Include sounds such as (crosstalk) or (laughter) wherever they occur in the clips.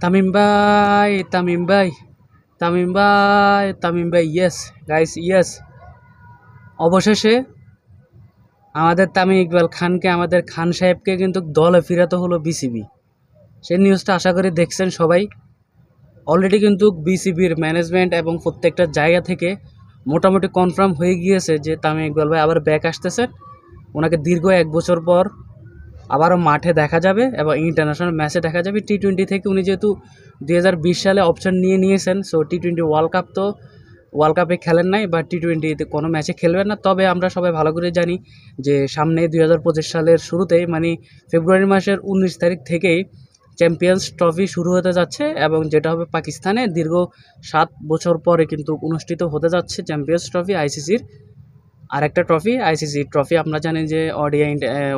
তামিম ভাই তামিম ভাই তামিম ভাই তামিম ভাই ইয়েস গাইস ইয়েস অবশেষে আমাদের তামিম ইকবাল খানকে, আমাদের খান সাহেবকে কিন্তু দলে ফিরাতে হলো বিসিবি সেই নিউজটা আশা করি দেখছেন সবাই। অলরেডি কিন্তু বিসিবির ম্যানেজমেন্ট এবং প্রত্যেকটা জায়গা থেকে মোটামুটি কনফার্ম হয়ে গিয়েছে যে তামিম ইকবাল ভাই আবার ব্যাক আসতেছেন ওনাকে দীর্ঘ এক বছর পর আবারও মাঠে দেখা যাবে এবং ইন্টারন্যাশনাল ম্যাচে দেখা যাবে। টি টোয়েন্টি থেকে উনি যেহেতু দুই হাজার বিশ সালে অপশন নিয়ে নিয়েছেন so T twenty world cup তো ওয়ার্ল্ড কাপে খেলেন নাই বা টি টোয়েন্টিতে কোনো ম্যাচে খেলবেন না। তবে আমরা সবাই ভালো করে জানি যে সামনে দুই হাজার পঁচিশ সালের শুরুতেই মানে ফেব্রুয়ারি মাসের উনিশ তারিখ থেকেই চ্যাম্পিয়ন্স ট্রফি শুরু হতে যাচ্ছে এবং যেটা হবে পাকিস্তানে দীর্ঘ সাত বছর পরে কিন্তু অনুষ্ঠিত হতে যাচ্ছে চ্যাম্পিয়ন্স ট্রফি আইসিসির আরেকটা ট্রফি আইসিসি ট্রফি আপনারা জানেন যে ODI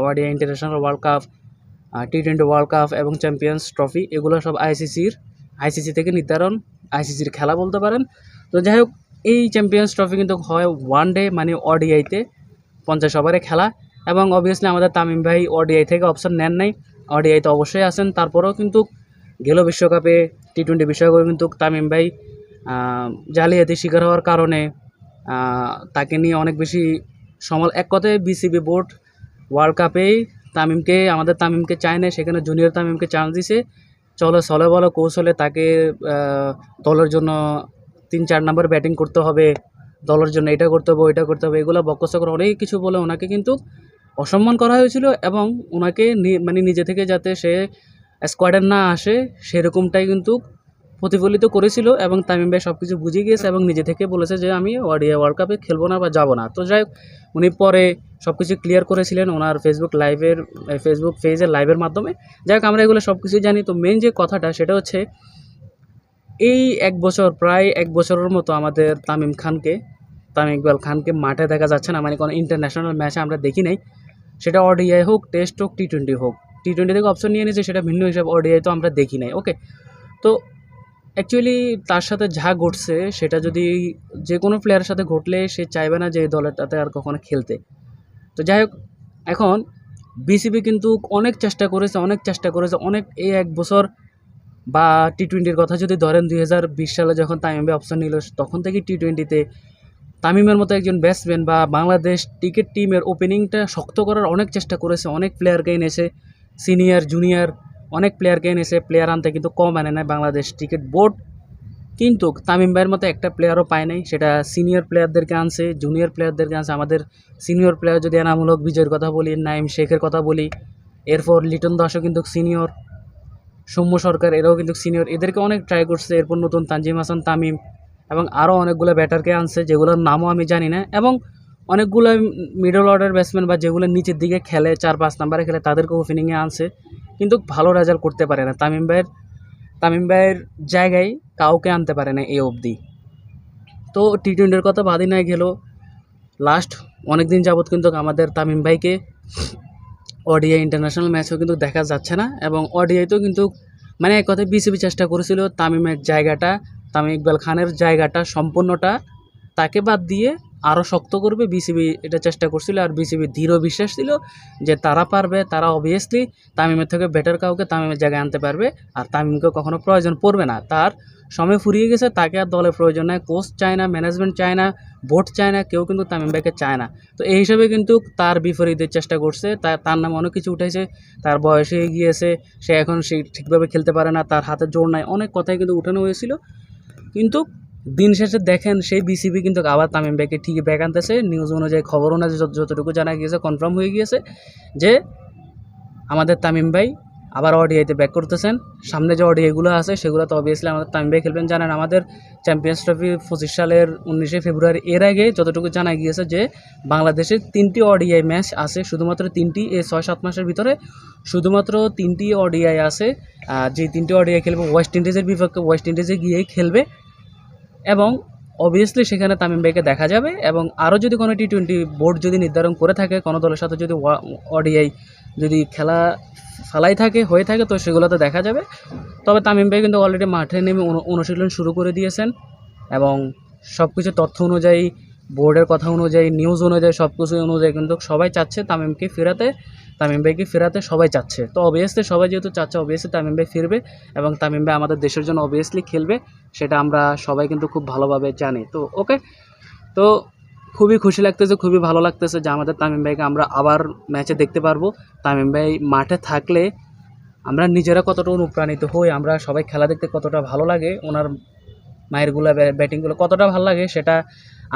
ODI international world cup T twenty world cup এবং চ্যাম্পিয়ন্স ট্রফি এগুলো সব আইসিসির আইসিসি থেকে নির্ধারণ আইসিসির খেলা বলতে পারেন। তো যাই হোক, এই চ্যাম্পিয়ন্স ট্রফি কিন্তু হয় ওয়ান ডে মানে ওডিআইতে পঞ্চাশ ওভারে খেলা এবং অবভিয়াসলি আমাদের তামিম ভাই ওডিআই থেকে অপশন নেন নাই। ওডিআইতে অবশ্যই আসেন, তারপরেও কিন্তু গেল বিশ্বকাপে টি টোয়েন্টি বিশ্বকাপে কিন্তু তামিম ভাই জালিয়াতি শিকার হওয়ার কারণে তাকে নিয়ে অনেক বেশি সমাল, এক কথায় বিসিবি বোর্ড ওয়ার্ল্ড কাপেই তামিমকে, আমাদের তামিমকে চায় না সেখানে জুনিয়র তামিমকে চান্স দিছে। চলো চলে বলো, কৌশলে তাকে দলের জন্য তিন চার নম্বর ব্যাটিং করতে হবে, দলের জন্য এটা করতে হবে, ওইটা করতে হবে, এগুলো বক্কচক্র অনেক কিছু বলে ওনাকে কিন্তু অসম্মান করা হয়েছিল এবং ওনাকে মানে নিজে থেকে যাতে সে স্কোয়াডে না আসে, সেরকমটাই কিন্তু প্রতিফলিত করেছিল এবং তামিম ভাই সব কিছু বুঝে গিয়েছে এবং নিজে থেকে বলেছে যে আমি ওয়ার্ল্ড ওয়ার্ল্ড কাপে খেলব না বা যাব না। তো যাই উনি পরে সব কিছু ক্লিয়ার করেছিলেন ওনার ফেসবুক লাইভের ফেসবুক পেজের লাইভের মাধ্যমে। যাই হোক, আমরা এগুলো সব কিছুই জানি। তো মেন যে কথাটা সেটা হচ্ছে, এই এক বছর, প্রায় এক বছরের মতো আমাদের তামিম খানকে, তামিম ইকবাল খানকে মাঠে দেখা যাচ্ছে না। মানে কোনো ইন্টারন্যাশনাল ম্যাচে আমরা দেখি নাই। সেটা ওডিআই হোক টেস্ট হোক টি টোয়েন্টি হোক। টি টোয়েন্টি থেকে অপশন নিয়ে নিয়েছে, সেটা ভিন্ন হিসাবে ওডিআই তো আমরা দেখি নাই। ওকে তো অ্যাকচুয়ালি তার সাথে যা ঘটছে, সেটা যদি যে কোনো প্লেয়ারের সাথে ঘটলে সে চাইবে না যে দলেরটাতে আর কখনো খেলতে। তো যাই হোক, এখন বিসিবি কিন্তু অনেক চেষ্টা করেছে, অনেক চেষ্টা করেছে, অনেক এই এক বছর বা টি টোয়েন্টির কথা যদি ধরেন দুই হাজার বিশ সালে যখন তামিমে অপশন নিল, তখন থেকে টি টোয়েন্টিতে তামিমের মতো একজন ব্যাটসম্যান বা বাংলাদেশ ক্রিকেট টিমের ওপেনিংটা শক্ত করার অনেক চেষ্টা করেছে, অনেক প্লেয়ারকে এনেছে সিনিয়র জুনিয়র অনেক প্লেয়ারকে এনেছে প্লেয়ার আনতে কিন্তু কম আনে নাই বাংলাদেশ ক্রিকেট বোর্ড কিন্তু তামিম ভাইয়ের মতো একটা প্লেয়ারও পায় নাই। সেটা সিনিয়র প্লেয়ারদেরকে আনছে জুনিয়র প্লেয়ারদেরকে আনছে। আমাদের সিনিয়র প্লেয়ার যদি এনামূলক বিজয়ের কথা বলি, নাইম শেখের কথা বলি, এরপর লিটন দাসও কিন্তু সিনিয়র সৌম্য সরকার, এরাও কিন্তু সিনিয়র এদেরকে অনেক ট্রাই করছে, এরপর নতুন তানজিম হাসান, তামিম এবং আরও অনেকগুলো ব্যাটারকে আনছে, যেগুলোর নামও আমি জানি না। এবং অনেকগুলো মিডল অর্ডার ব্যাটসম্যান বা যেগুলো নিচের দিকে খেলে, চার পাঁচ নাম্বারে খেলে, তাদেরকে ওপেনিংয়ে আনছে। কিন্তু ভালো রেজাল্ট করতে পারে না। তামিম ভাইয়ের তামিম ভাইয়ের জায়গায় কাউকে আনতে পারে না এই অবধি। তো টি টোয়েন্টির কথা বাদই নাই গেল। লাস্ট অনেক দিন যাবৎ কিন্তু আমাদের তামিম ভাইকে ওডিআই ইন্টারন্যাশনাল ম্যাচও কিন্তু দেখা যাচ্ছে না এবং ওডিআইতেও কিন্তু মানে এক কথায় বিসিবি চেষ্টা করেছিল তামিমের জায়গাটা, তামিম ইকবাল খানের জায়গাটা, সম্পূর্ণটা তাকে বাদ দিয়ে আরও শক্ত করবে বিসিবি এটা চেষ্টা করছিল আর বিসিবি দৃঢ় বিশ্বাস ছিল যে তারা পারবে, তারা অবভিয়াসলি তামিমের থেকে বেটার কাউকে তামিমের জায়গায় আনতে পারবে আর তামিমকে কখনো প্রয়োজন পড়বে না। তার সময় ফুরিয়ে গেছে, তাকে আর দলের প্রয়োজন নাই কোচ চায় না ম্যানেজমেন্ট চায় না বোর্ড চায় না, কেউ কিন্তু তামিম ভাইকে চায় না। তো এই হিসাবে কিন্তু তার বিপরীতে চেষ্টা করছে, তার তার নামে অনেক কিছু উঠেছে, তার বয়স হয়ে গিয়েছে, সে এখন সে ঠিকভাবে খেলতে পারে না, তার হাতে জোর নাই, অনেক কথাই কিন্তু উঠানো হয়েছিল। কিন্তু দিন শেষে দেখেন সেই বিসিবি কিন্তু আবার তামিম ভাইকে ঠিকই ব্যাক আনতেছে। নিউজ অনুযায়ী খবর অনুযায়ী যত- যতটুকু জানা গিয়েছে কনফার্ম হয়ে গিয়েছে যে আমাদের তামিম ভাই আবার ওডিআইতে ব্যাক করতেছেন। সামনে যে ওডিআইগুলো আছে সেগুলো তো অবভিয়াসলি আমাদের তামিম ভাই খেলবেন। জানেন আমাদের চ্যাম্পিয়ন্স ট্রফি পঁচিশ সালের উনিশে ফেব্রুয়ারি এর আগে যতটুকু জানা গিয়েছে যে বাংলাদেশের তিনটি ওডিআই ম্যাচ আছে, শুধুমাত্র তিনটি এই ছয় সাত মাসের ভিতরে। শুধুমাত্র তিনটি ওডিআই আছে যে তিনটি অডিআই খেলবে ওয়েস্ট ইন্ডিজের বিপক্ষে ওয়েস্ট ইন্ডিজে গিয়েই খেলবে। এবং অবভিয়াসলি সেখানে তামিম ভাইকে দেখা যাবে এবং আরও যদি কোনো টি টোয়েন্টি বোর্ড যদি নির্ধারণ করে থাকে, কোনো দলের সাথে যদি ওডিআই যদি খেলা ফেলাই থাকে, হয়ে থাকে, তো সেগুলোতে দেখা যাবে। তবে তামিম ভাই কিন্তু অলরেডি মাঠে নেমে অনু- অনুশীলন শুরু করে দিয়েছেন এবং সব কিছু তথ্য অনুযায়ী বোর্ডের কথা অনুযায়ী নিউজ অনুযায়ী সব কিছু অনুযায়ী কিন্তু সবাই চাচ্ছে তামিমকে ফেরাতে। তামিম ভাইকে ফেরাতে সবাই চাচ্ছে। তো অবভিয়াসলি সবাই যেহেতু চাচ্ছে অবভিয়াসলি তামিম ভাই ফিরবে এবং তামিম ভাই আমাদের দেশের জন্য অবভিয়াসলি খেলবে, সেটা আমরা সবাই কিন্তু খুব ভালোভাবে জানি। তো ওকে তো খুবই খুশি লাগতেছে, খুবই ভালো লাগতেছে যে আমাদের তামিম ভাইকে আমরা আবার ম্যাচে দেখতে পারব। তামিম ভাই মাঠে থাকলে আমরা নিজেরা কতটা অনুপ্রাণিত হই, আমরা সবাই খেলা দেখতে কতটা ভালো লাগে, ওনার মায়েরগুলো ব্যাটিংগুলো কতটা ভালো লাগে সেটা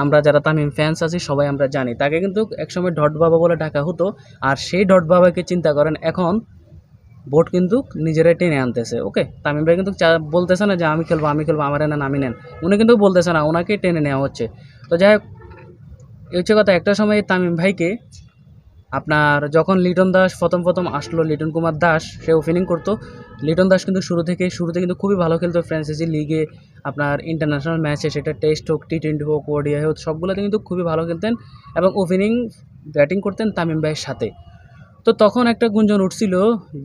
আমরা যারা তামিম ফ্যান্স আছি, সবাই আমরা জানি। তাকে কিন্তু একসময় ডট বাবা বলে ডাকা হতো আর সেই ডট বাবাকে চিন্তা করেন, এখন বোট কিন্তু নিজেরাই টেনে আনতেছে, ওকে? তামিম ভাই কিন্তু বলতেছে না যে আমি খেলব আমি খেলব, আমার নেন, আমি নেন। উনি কিন্তু বলতেছে না ওনাকেই টেনে নেওয়া হচ্ছে। তো যাই হোক, এই হচ্ছে কথা, একটা সময় তামিম ভাইকে আপনার যখন লিটন দাস প্রথম প্রথম আসলো, লিটন কুমার দাস, সে ওপেনিং করতো। লিটন দাস কিন্তু শুরু থেকে, শুরুতে কিন্তু খুবই ভালো খেলতো ফ্র্যাঞ্চাইজি লিগে আপনার ইন্টারন্যাশনাল ম্যাচে সেটা টেস্ট হোক টি টোয়েন্টি হোক ওডিআই হোক, সবগুলোতে কিন্তু খুবই ভালো খেলতেন এবং ওপেনিং ব্যাটিং করতেন তামিম ভাইয়ের সাথে। তো তখন একটা গুঞ্জন উঠছিল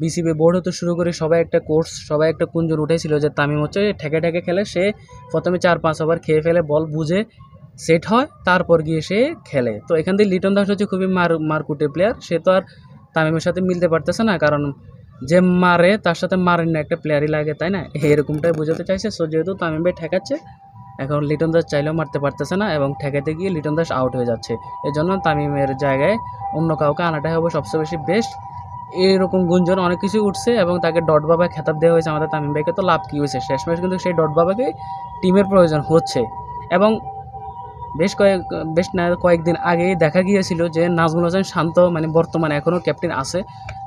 বিসিবি বোর্ড হতে শুরু করে সবাই একটা কোর্স সবাই একটা গুঞ্জন উঠেছিল যে তামিম হচ্ছে ঠেকে ঠেকে খেলে, সে প্রথমে চার পাঁচ ওভার খেয়ে ফেলে বল বুঝে সেট হয়, তারপর গিয়ে সে খেলে। তো এখান থেকে লিটন দাস হচ্ছে খুবই মার, মারকুটে প্লেয়ার সে তো আর তামিমের সাথে মিলতে পারতেছে না, কারণ যে মারে, তার সাথে মারেন না একটা প্লেয়ারই লাগে, তাই না? (laughs) এরকমটাই বোঝাতে চাইছে। সো যেহেতু তামিম ভাই ঠেকাচ্ছে, এখন লিটন দাস চাইলেও মারতে পারতেছে না এবং ঠেকাতে গিয়ে লিটন দাস আউট হয়ে যাচ্ছে। এই জন্য তামিমের জায়গায় অন্য কাউকে আনাটাই হবে সবচেয়ে বেশি বেস্ট এরকম গুঞ্জন অনেক কিছু উঠছে এবং তাকে ডট বাবা খেতাব দেওয়া হয়েছে আমাদের তামিম ভাইকে। তো লাভ কী হয়েছে? শেষমেশ কিন্তু সেই ডট বাবাকে টিমের প্রয়োজন হচ্ছে। এবং বেশ কয়েক, বেশ না, কয়েকদিন আগেই দেখা গিয়েছিল যে নাজমুল হোসেন শান্ত মানে বর্তমানে এখনও ক্যাপ্টেন আছে।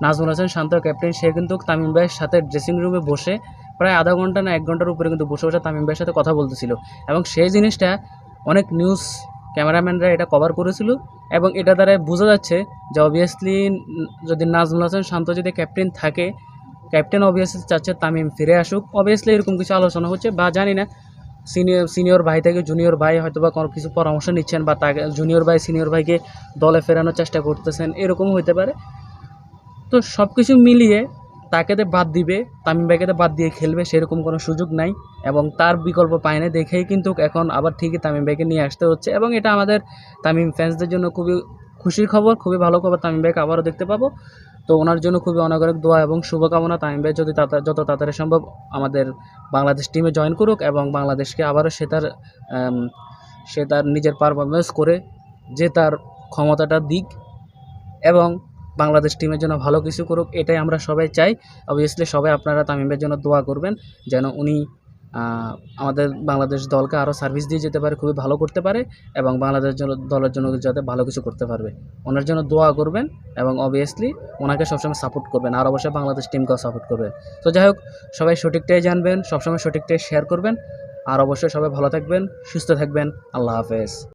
নাজমুল হোসেন শান্ত ক্যাপ্টেন, সে কিন্তু তামিম ভাইয়ের সাথে ড্রেসিং রুমে বসে প্রায় আধা ঘণ্টা না এক ঘণ্টার উপরে কিন্তু বসে বসে তামিম ভাইয়ের সাথে কথা বলতেছিল। এবং সেই জিনিসটা অনেক নিউজ ক্যামেরাম্যানরা এটা কভার করেছিল এবং এটা দ্বারা বোঝা যাচ্ছে যে অবভিয়াসলি যদি নাজমুল হোসেন শান্ত যদি ক্যাপ্টেন থাকে, ক্যাপ্টেন অবভিয়াসলি চাচ্ছে তামিম ফিরে আসুক। অবভিয়াসলি এরকম কিছু আলোচনা হচ্ছে বা জানি না। সিনিয়র সিনিয়র ভাই থেকে জুনিয়র ভাই হয়তো বা কোনো কিছু পরামর্শ নিচ্ছেন বা তাকে জুনিয়র ভাই সিনিয়র ভাইকে দলে ফেরানোর চেষ্টা করতেছেন এরকম হইতে পারে। তো সব কিছু মিলিয়ে তাকে তো বাদ দিবে, তামিম ভাইকে তো বাদ দিয়ে খেলবে, সেরকম কোনো সুযোগ নাই এবং তার বিকল্প পায় না দেখেই কিন্তু এখন আবার ঠিকই তামিম ভাইকে নিয়ে আসতে হচ্ছে এবং এটা আমাদের তামিম ফ্যান্সদের জন্য খুবই খুশির খবর, খুবই ভালো খবর তামিম ভাইকে আবারও দেখতে পাবো। তো ওনার জন্য খুবই অনেক দোয়া এবং শুভকামনা তামিম ভাই, যদি যত তাড়াতাড়ি সম্ভব আমাদের বাংলাদেশ টিমে জয়েন করুক এবং বাংলাদেশকে আবারও সে তার সে তার নিজের পারফরমেন্স করে যে তার ক্ষমতাটা দিক এবং বাংলাদেশ টিমের জন্য ভালো কিছু করুক, এটাই আমরা সবাই চাই। অবভিয়াসলি সবাই আপনারা তামিমের জন্য দোয়া করবেন যেন উনি আমাদের বাংলাদেশ দলকে আরও সার্ভিস দিয়ে যেতে পারে, খুবই ভালো করতে পারে এবং বাংলাদেশ দলের জন্য যাতে ভালো কিছু করতে পারবে। ওনার জন্য দোয়া করবেন এবং অবভিয়াসলি ওনাকে সবসময় সাপোর্ট করবেন আর অবশ্যই বাংলাদেশ টিমকেও সাপোর্ট করবেন। তো যাই হোক, সবাই সঠিকটাই জানবেন, সবসময় সঠিকটাই শেয়ার করবেন। আর অবশ্যই সবাই ভালো থাকবেন, সুস্থ থাকবেন। আল্লাহ হাফেজ।